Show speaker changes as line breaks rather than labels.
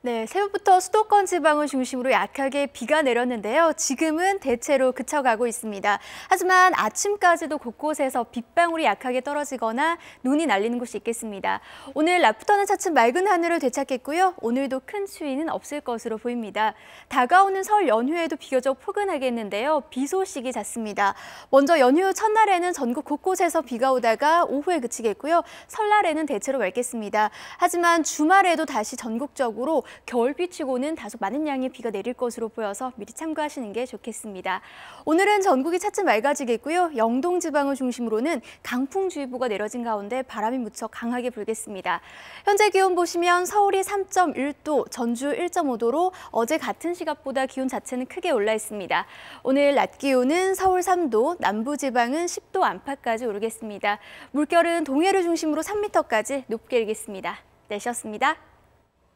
네, 새벽부터 수도권 지방을 중심으로 약하게 비가 내렸는데요. 지금은 대체로 그쳐가고 있습니다. 하지만 아침까지도 곳곳에서 빗방울이 약하게 떨어지거나 눈이 날리는 곳이 있겠습니다. 오늘 낮부터는 차츰 맑은 하늘을 되찾겠고요. 오늘도 큰 추위는 없을 것으로 보입니다. 다가오는 설 연휴에도 비교적 포근하겠는데요. 비 소식이 잦습니다. 먼저 연휴 첫날에는 전국 곳곳에서 비가 오다가 오후에 그치겠고요. 설날에는 대체로 맑겠습니다. 하지만 주말에도 다시 전국적으로 겨울비치고는 다소 많은 양의 비가 내릴 것으로 보여서 미리 참고하시는 게 좋겠습니다. 오늘은 전국이 차츰 맑아지겠고요. 영동 지방을 중심으로는 강풍주의보가 내려진 가운데 바람이 무척 강하게 불겠습니다. 현재 기온 보시면 서울이 3.1도, 전주 1.5도로 어제 같은 시각보다 기온 자체는 크게 올라 있습니다. 오늘 낮 기온은 서울 3도, 남부 지방은 10도 안팎까지 오르겠습니다. 물결은 동해를 중심으로 3m까지 높게 일겠습니다. 내셨습니다.